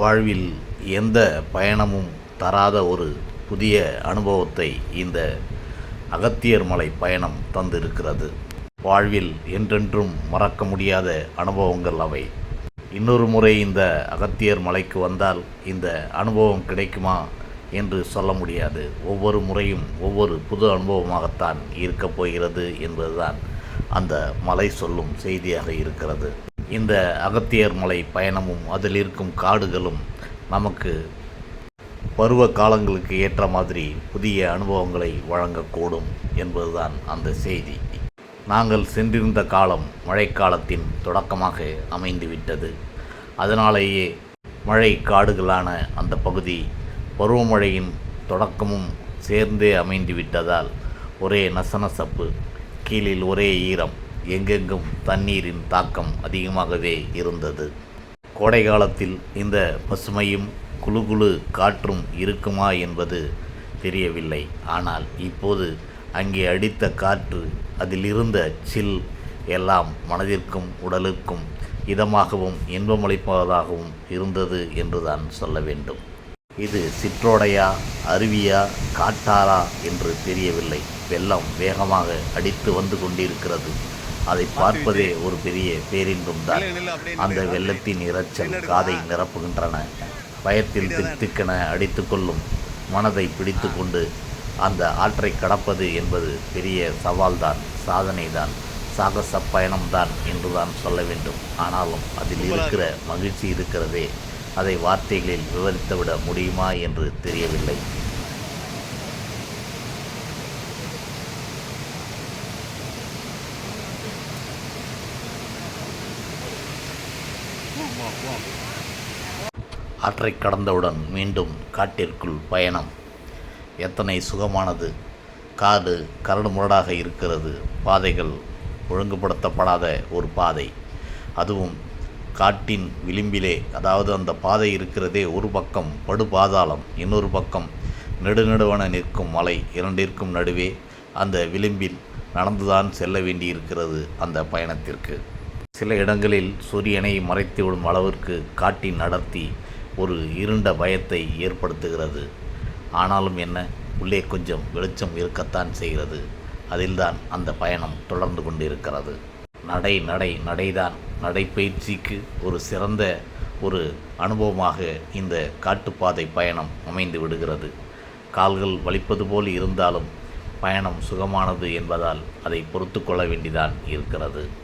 வாழ்வில் எந்த பயணமும் தராத ஒரு புதிய அனுபவத்தை இந்த அகத்தியர் மலை பயணம் தந்திருக்கிறது. வாழ்வில் என்றென்றும் மறக்க முடியாத அனுபவங்கள் அவை. இன்னொரு முறை இந்த அகத்தியர் மலைக்கு வந்தால் இந்த அனுபவம் கிடைக்குமா என்று சொல்ல முடியாது. ஒவ்வொரு முறையும் ஒவ்வொரு புது அனுபவமாகத்தான் இருக்கப் போகிறது என்பதுதான் அந்த மலை சொல்லும் செய்தியாக இருக்கிறது. இந்த அகத்தியர் மலை பயணமும் அதில் இருக்கும் காடுகளும் நமக்கு பருவ காலங்களுக்கு ஏற்ற மாதிரி புதிய அனுபவங்களை வழங்கக்கூடும் என்பதுதான் அந்த செய்தி. நாங்கள் சென்றிருந்த காலம் மழைக்காலத்தின் தொடக்கமாக அமைந்துவிட்டது. அதனாலேயே மழை காடுகளான அந்த பகுதி பருவமழையின் தொடக்கமும் சேர்ந்தே அமைந்து விட்டதால் ஒரே நசநசப்பு கீழில் ஒரே ஈரம் எங்கெங்கும் தண்ணீரின் தாக்கம் அதிகமாகவே இருந்தது. கோடை காலத்தில் இந்த பசுமையும் குழு குளு காற்றும் இருக்குமா என்பது தெரியவில்லை. ஆனால் இப்போது அங்கே அடித்த காற்று அதிலிருந்த சில் எல்லாம் மனதிற்கும் உடலுக்கும் இதமாகவும் இன்பமளிப்பதாகவும் இருந்தது என்றுதான் சொல்ல வேண்டும். இது சிற்றோடையா அருவியா காட்டாரா என்று தெரியவில்லை. வெள்ளம் வேகமாக அடித்து வந்து கொண்டிருக்கிறது. அதை பார்ப்பதே ஒரு பெரிய பேரின்பம் தான். அந்த வெள்ளத்தின் இரைச்சல் காதை நிரப்புகின்றன. பயத்தில் திக்குன அடித்துக்கொள்ளும் மனதை பிடித்து கொண்டு அந்த ஆற்றை கடப்பது என்பது பெரிய சவால்தான் சாதனைதான் சாகச பயணம்தான் என்றுதான் சொல்ல வேண்டும். ஆனாலும் அதில் இருக்கிற மகிழ்ச்சி இருக்கிறதே அதை வார்த்தைகளில் விவரித்துவிட முடியுமா என்று தெரியவில்லை. ஆற்றை கடந்தவுடன் மீண்டும் காட்டிற்குள் பயணம். எத்தனை சுகமானது. காடு கரடு முரடாக இருக்கிறது. பாதைகள் ஒழுங்குபடுத்தப்படாத ஒரு பாதை. அதுவும் காட்டின் விளிம்பிலே. அதாவது அந்த பாதை இருக்கிறதே ஒரு பக்கம் படுபாதாளம் இன்னொரு பக்கம் நெடுநெடுவன நிற்கும் மலை இரண்டிற்கும் நடுவே அந்த விளிம்பில் நடந்துதான் செல்ல வேண்டியிருக்கிறது அந்த பயணத்திற்கு. சில இடங்களில் சூரியனை மறைத்துவிடும் அளவிற்கு காட்டின் அடர்த்தி ஒரு இருண்ட பயத்தை ஏற்படுத்துகிறது. ஆனாலும் என்ன உள்ளே கொஞ்சம் வெளிச்சம் இருக்கத்தான் செய்கிறது. அதில்தான் அந்த பயணம் தொடர்ந்து கொண்டிருக்கிறது. நடை நடை நடைதான். நடைப்பயிற்சிக்கு ஒரு சிறந்த ஒரு அனுபவமாக இந்த காட்டுப்பாதை பயணம் அமைந்து விடுகிறது. கால்கள் வலிப்பது போல் இருந்தாலும் பயணம் சுகமானது என்பதால் அதை பொறுத்து கொள்ள வேண்டிதான் இருக்கிறது.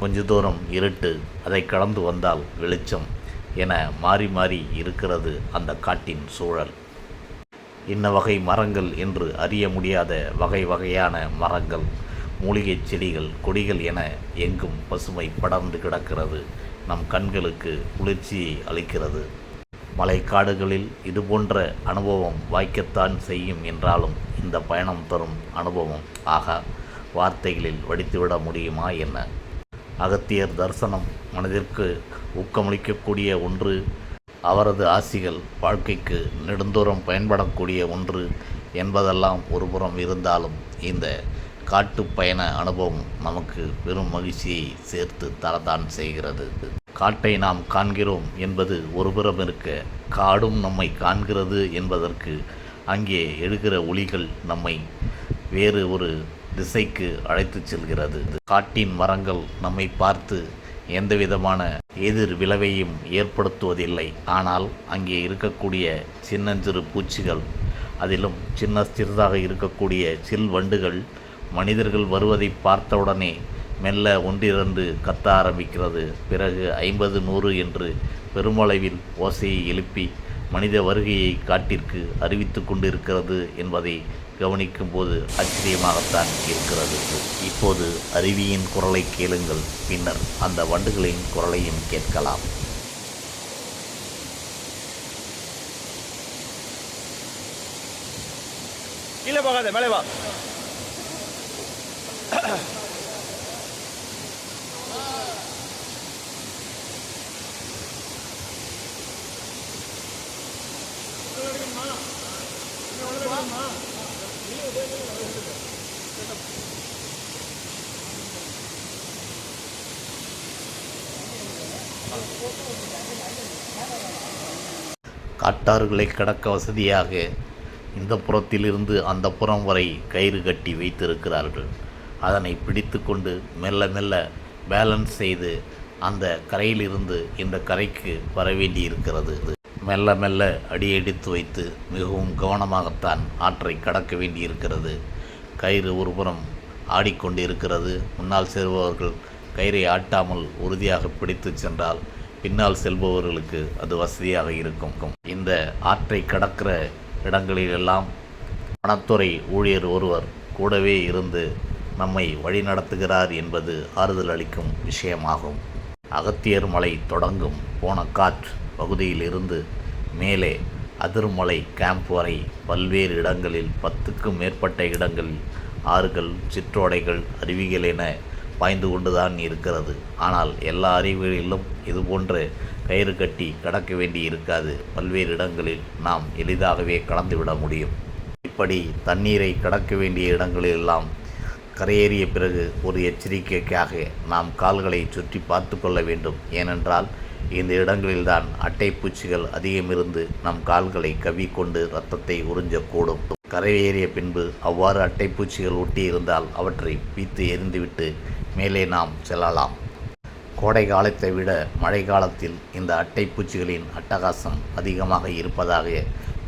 கொஞ்ச தூரம் இருட்டு அதை கடந்து வந்தால் வெளிச்சம் என மாறி மாறி இருக்கிறது அந்த காட்டின் சூழல். இன்ன வகை மரங்கள் என்று அறிய முடியாத வகை வகையான மரங்கள் மூலிகைச் செடிகள் கொடிகள் என எங்கும் பசுமை படர்ந்து கிடக்கிறது நம் கண்களுக்கு குளிர்ச்சியை அளிக்கிறது. மலைக்காடுகளில் இதுபோன்ற அனுபவம் வாய்க்கத்தான் செய்யும் என்றாலும் இந்த பயணம் தரும் அனுபவம் ஆக வார்த்தைகளில் வடித்துவிட முடியுமா என்ன? அகத்தியர் தரிசனம் மனதிற்கு ஊக்கமளிக்கக்கூடிய ஒன்று. அவரது ஆசிகள் வாழ்க்கைக்கு நெடுந்தூரம் பயன்படக்கூடிய ஒன்று என்பதெல்லாம் ஒருபுறம் இருந்தாலும் இந்த காட்டுப்பயண அனுபவம் நமக்கு பெரும் மகிழ்ச்சியை சேர்த்து தரத்தான் செய்கிறது. காட்டை நாம் காண்கிறோம் என்பது ஒருபுறம் இருக்க காடும் நம்மை காண்கிறது என்பதற்கு அங்கே எழுகிற ஒளிகள் நம்மை வேறு ஒரு திசைக்கு அழைத்துச் செல்கிறது. காட்டின் மரங்கள் நம்மை பார்த்து எந்த விதமான எதிர் விளைவையும் ஏற்படுத்துவதில்லை. ஆனால் அங்கே இருக்கக்கூடிய சின்னஞ்சிறு பூச்சிகள் அதிலும் சின்ன சிறிதாக இருக்கக்கூடிய சில் வண்டுகள் மனிதர்கள் வருவதை பார்த்தவுடனே மெல்ல ஒன்றிரண்டு கத்த ஆரம்பிக்கிறது. பிறகு ஐம்பது நூறு என்று பெருமளவில் ஓசையை எழுப்பி மனித வருகையை காட்டிற்கு அறிவித்து கொண்டிருக்கிறது என்பதை கவனிக்கும்போது ஆச்சரியமாகத்தான் இருக்கிறது. இப்போது அருவியின் குரலை கேளுங்கள் பின்னர் அந்த வண்டுகளின் குரலையும் கேட்கலாம். கீழே போகாத மேலே வா. காட்டாறுகளை கடக்க வசதியாக இந்த புறத்திலிருந்து அந்த புறம் வரை கயிறு கட்டி வைத்திருக்கிறார்கள். அதனை பிடித்து கொண்டு மெல்ல மெல்ல பேலன்ஸ் செய்து அந்த கரையிலிருந்து இந்த கரைக்கு வர வேண்டியிருக்கிறது. மெல்ல மெல்ல அடியெடுத்து வைத்து மிகவும் கவனமாகத்தான் ஆற்றை கடக்க வேண்டியிருக்கிறது. கயிறு ஒருபுறம் ஆடிக்கொண்டிருக்கிறது. முன்னால் செல்பவர்கள் கயிறை ஆட்டாமல் உறுதியாக பிடித்து சென்றால் பின்னால் செல்பவர்களுக்கு அது வசதியாக இருக்கும். இந்த ஆற்றை கடக்கிற இடங்களிலெல்லாம் வனத்துறை ஊழியர் ஒருவர் கூடவே இருந்து நம்மை வழிநடத்துகிறார் என்பது ஆறுதல் அளிக்கும் விஷயமாகும். அகத்தியர் மலை தொடங்கும் போன காற்று பகுதியிலிருந்து மேலே அதிர்மலை கேம்ப் வரை பல்வேறு இடங்களில் பத்துக்கும் மேற்பட்ட இடங்களில் ஆறுகள் சிற்றோடைகள் அருவிகள் என பாய்ந்து கொண்டுதான் இருக்கிறது. ஆனால் எல்லா அருவிகளிலும் இதுபோன்று கயிறு கட்டி கடக்க வேண்டி இருக்காது. பல்வேறு இடங்களில் நாம் எளிதாகவே கடந்துவிட முடியும். இப்படி தண்ணீரை கடக்க வேண்டிய இடங்களிலெல்லாம் கரையேறிய பிறகு ஒரு எச்சரிக்கைக்காக நாம் கால்களை சுற்றி பார்த்து கொள்ள வேண்டும். ஏனென்றால் இந்த இடங்களில்தான் அட்டைப்பூச்சிகள் அதிகமிருந்து நம் கால்களை கவ்விக்கொண்டு இரத்தத்தை உறிஞ்சக்கூடும். கரையேறிய பின்பு அவ்வாறு அட்டைப்பூச்சிகள் ஒட்டி இருந்தால் அவற்றை பீத்து எரிந்துவிட்டு மேலே நாம் செல்லலாம். கோடை காலத்தை விட மழை காலத்தில் இந்த அட்டைப்பூச்சிகளின் அட்டகாசம் அதிகமாக இருப்பதாக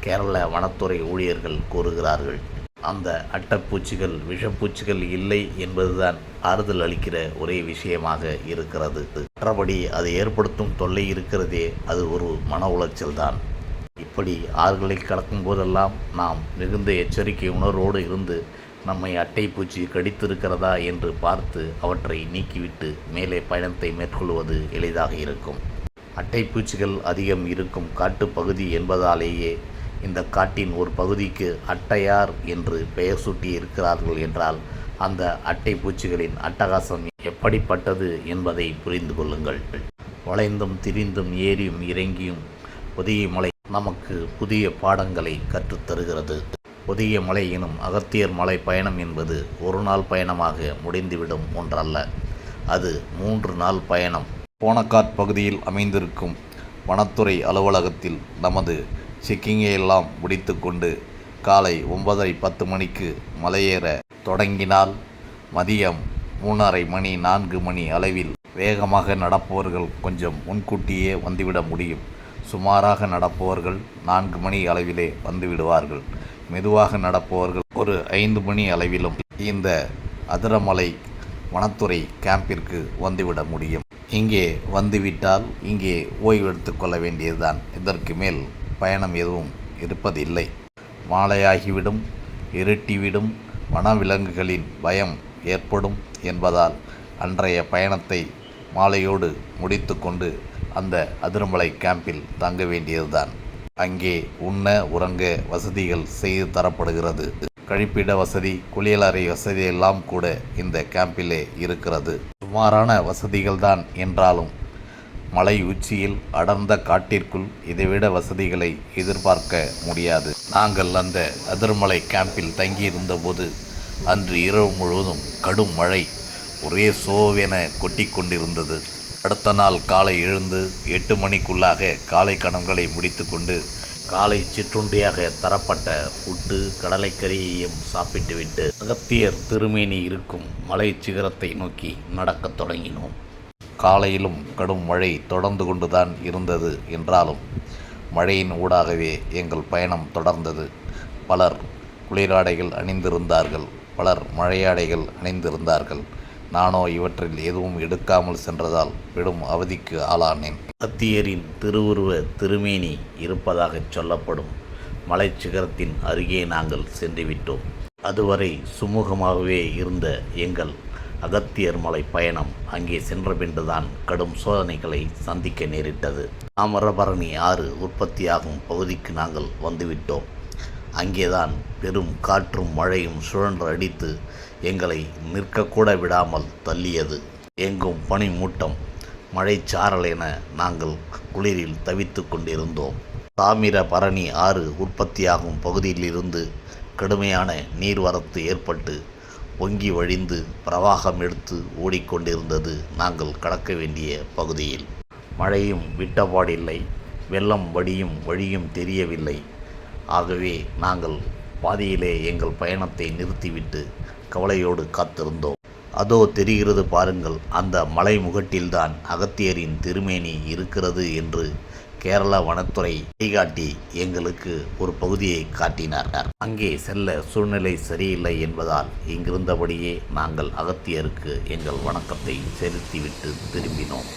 கேரள வனத்துறை ஊழியர்கள் கூறுகிறார்கள். அந்த அட்டைப்பூச்சிகள் விஷப்பூச்சிகள் இல்லை என்பதுதான் ஆறுதல் அளிக்கிற ஒரே விஷயமாக இருக்கிறது. மற்றபடி அது ஏற்படுத்தும் தொல்லை இருக்கிறதே அது ஒரு மன உளைச்சல் தான். இப்படி ஆறுகளை கடக்கும் போதெல்லாம் நாம் மிகுந்த எச்சரிக்கை உணர்வோடு இருந்து நம்மை அட்டைப்பூச்சி கடித்திருக்கிறதா என்று பார்த்து அவற்றை நீக்கிவிட்டு மேலே பயணத்தை மேற்கொள்வது எளிதாக இருக்கும். அட்டைப்பூச்சிகள் அதிகம் இருக்கும் காட்டுப்பகுதி என்பதாலேயே இந்த காட்டின் ஒரு பகுதிக்கு அட்டையார் என்று பெயர் சூட்டி இருக்கிறார்கள் என்றால் அந்த அட்டை பூச்சிகளின் அட்டகாசம் எப்படிப்பட்டது என்பதை புரிந்து கொள்ளுங்கள். வளைந்தும் திரிந்தும் ஏறியும் இறங்கியும் புதிய மலை நமக்கு புதிய பாடங்களை கற்றுத்தருகிறது. புதிய மலை எனும் அகத்தியர் மலை பயணம் என்பது ஒரு நாள் பயணமாக முடிந்துவிடும் ஒன்றல்ல. அது மூன்று நாள் பயணம். போனக்காட் பகுதியில் அமைந்திருக்கும் வனத்துறை அலுவலகத்தில் நமது செக்கிங்கை எல்லாம் முடித்துக்கொண்டு காலை ஒன்பதரை பத்து மணிக்கு மலையேற தொடங்கினால் மதியம் மூணரை மணி நான்கு மணி அளவில் வேகமாக நடப்பவர்கள் கொஞ்சம் முன்கூட்டியே வந்துவிட முடியும். சுமாராக நடப்பவர்கள் நான்கு மணி அளவிலே வந்துவிடுவார்கள். மெதுவாக நடப்பவர்கள் ஒரு ஐந்து மணி அளவிலும் இந்த அதிரமலை வனத்துறை கேம்பிற்கு வந்துவிட முடியும். இங்கே வந்துவிட்டால் இங்கே ஓய்வெடுத்து கொள்ள வேண்டியதுதான். இதற்கு மேல் பயணம் எதுவும் இருப்பதில்லை. மாலையாகிவிடும் இருட்டிவிடும் வனவிலங்குகளின் பயம் ஏற்படும் என்பதால் அன்றைய பயணத்தை மாலையோடு முடித்துக்கொண்டு அந்த அதிரமலை கேம்பில் தங்க வேண்டியதுதான். அங்கே உண்ண உறங்க வசதிகள் செய்து தரப்படுகிறது. கழிப்பிட வசதி குளியலறை வசதி எல்லாம் கூட இந்த கேம்பிலே இருக்கிறது. சுமாரான வசதிகள் தான் என்றாலும் மலை உச்சியில் அடர்ந்த காட்டிற்குள் இதைவிட வசதிகளை எதிர்பார்க்க முடியாது. நாங்கள் அந்த அதிர்மலை கேம்பில் தங்கியிருந்தபோது அன்று இரவு முழுவதும் கடும் மழை ஒரே சோவென கொட்டி கொண்டிருந்தது. அடுத்த நாள் காலை எழுந்து எட்டு மணிக்குள்ளாக காலை கடன்களை முடித்துக்கொண்டு காலை சிற்றுண்டியாக தரப்பட்ட புட்டு கடலைக்கறியையும் சாப்பிட்டுவிட்டு அகத்தியர் திருமேனி இருக்கும் மலை சிகரத்தை நோக்கி நடக்கத் தொடங்கினோம். காலையிலும் கடும் மழை தொடர்ந்து கொண்டுதான் இருந்தது என்றாலும் மழையின் ஊடாகவே எங்கள் பயணம் தொடர்ந்தது. பலர் குளிராடைகள் அணிந்திருந்தார்கள் பலர் மழையாடைகள் அணிந்திருந்தார்கள். நானோ இவற்றில் எதுவும் எடுக்காமல் சென்றதால் பெரும் அவதிக்கு ஆளானேன். அத்தியரின் திருவுருவ திருமேனி இருப்பதாகச் சொல்லப்படும் மலைச்சிகரத்தின் அருகே நாங்கள் சென்றுவிட்டோம். அதுவரை சுமூகமாகவே இருந்த எங்கள் அகத்தியர் மலை பயணம் அங்கே சென்ற பின்புதான் கடும் சோதனைகளை சந்திக்க நேரிட்டது. தாமிரபரணி ஆறு உற்பத்தியாகும் பகுதிக்கு நாங்கள் வந்துவிட்டோம். அங்கேதான் பெரும் காற்றும் மழையும் சுழன்று அடித்து எங்களை நிற்கக்கூட விடாமல் தள்ளியது. எங்கும் பனிமூட்டம் மழைச்சாரல் என நாங்கள் குளிரில் தவித்து கொண்டிருந்தோம். தாமிரபரணி ஆறு உற்பத்தியாகும் பகுதியிலிருந்து கடுமையான நீர்வரத்து ஏற்பட்டு பொங்கி வழிந்து பிரவாகம் எடுத்து ஓடிக்கொண்டிருந்தது நாங்கள் கடக்க வேண்டிய பகுதியில். மழையும் விட்டபாடில்லை வெள்ளம் வடியும் வழியும் தெரியவில்லை. ஆகவே நாங்கள் பாதியிலே எங்கள் பயணத்தை நிறுத்திவிட்டு கவலையோடு காத்திருந்தோம். அதோ தெரிகிறது பாருங்கள் அந்த மலை முகட்டில்தான் அகத்தியரின் திருமேனி இருக்கிறது என்று கேரள வனத்துறை வழிகாட்டி எங்களுக்கு ஒரு பகுதியை காட்டினார் அங்கே செல்ல சூழ்நிலை சரியில்லை என்பதால் இங்கிருந்தபடியே நாங்கள் அகத்தியருக்கு எங்கள் வணக்கத்தை செலுத்திவிட்டு திரும்பினோம்.